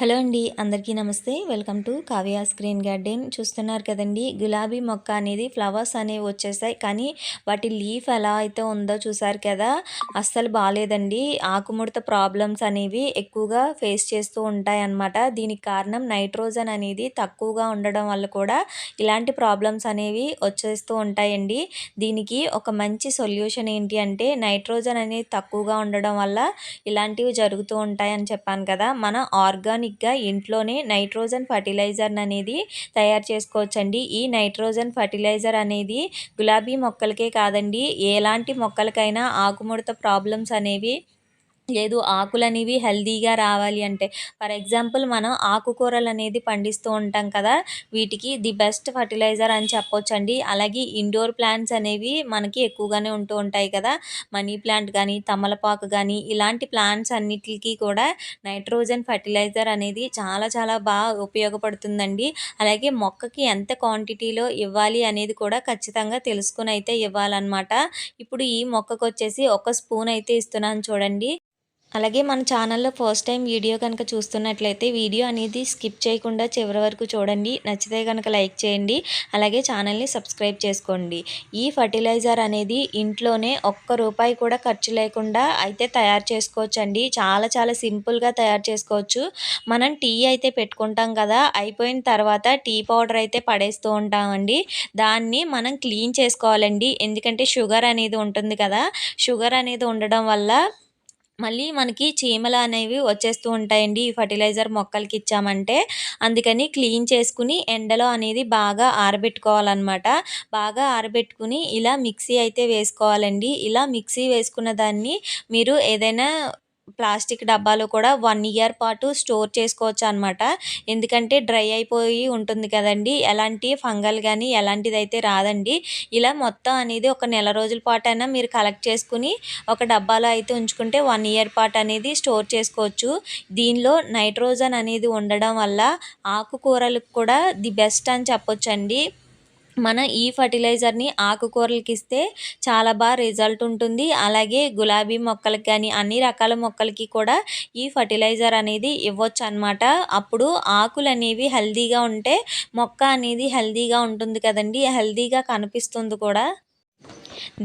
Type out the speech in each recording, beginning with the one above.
Hello అండి అందరికీ నమస్తే. Welcome to Kavya screen garden. చూస్తున్నారు కదండి గులాబీ మొక్క అనేది ఫ్లవర్స్ అనేవి వచ్చేసాయి కానీ వాటి లీఫ్ ఎలా అయితే ఉందో చూసారు కదా అస్సలు బాగాలేదండి ఆకుముడత ప్రాబ్లమ్స్ అనేవి ఎక్కువగా ఫేస్ చేస్తూ ఉంటాయి అన్నమాట. దీనికి కారణం నైట్రోజన్ అనేది తక్కువగా ఉండడం వల్ల కూడా ఇలాంటి ప్రాబ్లమ్స్ అనేవి వచ్చేస్తూ ఉంటాయండి. దీనికి ఒక మంచి సొల్యూషన్ ఏంటి అంటే నైట్రోజన్ అనేది తక్కువగా ఉండడం వల్ల ఇలాంటివి జరుగుతూ ఉంటాయని చెప్పాను కదా. మన ఆర్గానిక్ ఆర్గానిక్గా ఇంట్లోనే నైట్రోజన్ ఫర్టిలైజర్ అనేది తయారు చేసుకోవచ్చండి. ఈ నైట్రోజన్ ఫర్టిలైజర్ అనేది గులాబీ మొక్కలకే కాదండి. ఎలాంటి మొక్కలకైనా ఆకుముడత ప్రాబ్లమ్స్ అనేవి లేదు ఆకులు అనేవి హెల్దీగా రావాలి అంటే. ఫర్ ఎగ్జాంపుల్ మనం ఆకుకూరలు అనేది పండిస్తూ ఉంటాం కదా వీటికి ది బెస్ట్ ఫర్టిలైజర్ అని చెప్పొచ్చండి. అలాగే ఇండోర్ ప్లాంట్స్ అనేవి మనకి ఎక్కువగానే ఉంటూ ఉంటాయి కదా. మనీ ప్లాంట్ కానీ తమలపాకు కానీ ఇలాంటి ప్లాంట్స్ అన్నిటికీ కూడా నైట్రోజన్ ఫర్టిలైజర్ అనేది చాలా చాలా బాగా ఉపయోగపడుతుందండి. అలాగే మొక్కకి ఎంత క్వాంటిటీలో ఇవ్వాలి అనేది కూడా ఖచ్చితంగా తెలుసుకుని అయితే ఇవ్వాలన్నమాట. ఇప్పుడు ఈ మొక్కకు వచ్చేసి ఒక స్పూన్ అయితే ఇస్తున్నాను చూడండి. అలాగే మన ఛానల్లో ఫస్ట్ టైం వీడియో కనుక చూస్తున్నట్లయితే వీడియో అనేది స్కిప్ చేయకుండా చివరి వరకు చూడండి. నచ్చితే కనుక లైక్ చేయండి. అలాగే ఛానల్ని సబ్స్క్రైబ్ చేసుకోండి. ఈ ఫర్టిలైజర్ అనేది ఇంట్లోనే ఒక్క రూపాయి కూడా ఖర్చు లేకుండా అయితే తయారు చేసుకోవచ్చండి. చాలా చాలా సింపుల్గా తయారు చేసుకోవచ్చు. మనం టీ అయితే పెట్టుకుంటాం కదా అయిపోయిన తర్వాత టీ పౌడర్ అయితే పడేస్తూ ఉంటామండి. దాన్ని మనం క్లీన్ చేసుకోవాలండి. ఎందుకంటే షుగర్ అనేది ఉంటుంది కదా షుగర్ అనేది ఉండడం వల్ల మళ్ళీ మనకి చీమలు అనేవి వచ్చేస్తూ ఉంటాయండి. ఈ ఫర్టిలైజర్ మొక్కలకి ఇచ్చామంటే అందుకని క్లీన్ చేసుకుని ఎండలో అనేది బాగా ఆరబెట్టుకోవాలన్నమాట. బాగా ఆరబెట్టుకుని ఇలా మిక్సీ అయితే వేసుకోవాలండి. ఇలా మిక్సీ వేసుకున్న దాన్ని మీరు ఏదైనా ప్లాస్టిక్ డబ్బాలో కూడా వన్ ఇయర్ పాటు స్టోర్ చేసుకోవచ్చు అనమాట ఎందుకంటే డ్రై అయిపోయి ఉంటుంది కదండి. ఎలాంటి ఫంగల్ కానీ ఎలాంటిది అయితే రాదండి. ఇలా మొత్తం అనేది ఒక నెల రోజుల పాటు అయినా మీరు కలెక్ట్ చేసుకుని ఒక డబ్బాలో అయితే ఉంచుకుంటే వన్ ఇయర్ పాటు అనేది స్టోర్ చేసుకోవచ్చు. దీనిలో నైట్రోజన్ అనేది ఉండడం వల్ల ఆకుకూరలకు కూడా ది బెస్ట్ అని చెప్పొచ్చండి. మన ఈ ఫర్టిలైజర్ని ఆకుకూరలకి ఇస్తే చాలా బాగా రిజల్ట్ ఉంటుంది. అలాగే గులాబీ మొక్కలకి కానీ అన్ని రకాల మొక్కలకి కూడా ఈ ఫర్టిలైజర్ అనేది ఇవ్వచ్చు అనమాట అప్పుడు ఆకులు అనేవి హెల్దీగా ఉంటే మొక్క అనేది హెల్దీగా ఉంటుంది కదండి. హెల్దీగా కనిపిస్తుంది కూడా.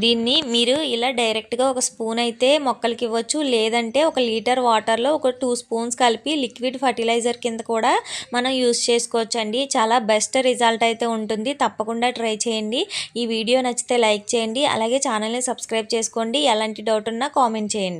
దీన్ని మీరు ఇలా డైరెక్ట్గా ఒక స్పూన్ అయితే మొక్కలకి ఇవ్వచ్చు. లేదంటే ఒక లీటర్ వాటర్లో ఒక టూ స్పూన్స్ కలిపి లిక్విడ్ ఫర్టిలైజర్ కింద కూడా మనం యూస్ చేసుకోవచ్చు అండి చాలా బెస్ట్ రిజల్ట్ అయితే ఉంటుంది. తప్పకుండా ట్రై చేయండి. ఈ వీడియో నచ్చితే లైక్ చేయండి. అలాగే ఛానల్ని సబ్స్క్రైబ్ చేసుకోండి. ఎలాంటి డౌట్ ఉన్నా కామెంట్ చేయండి.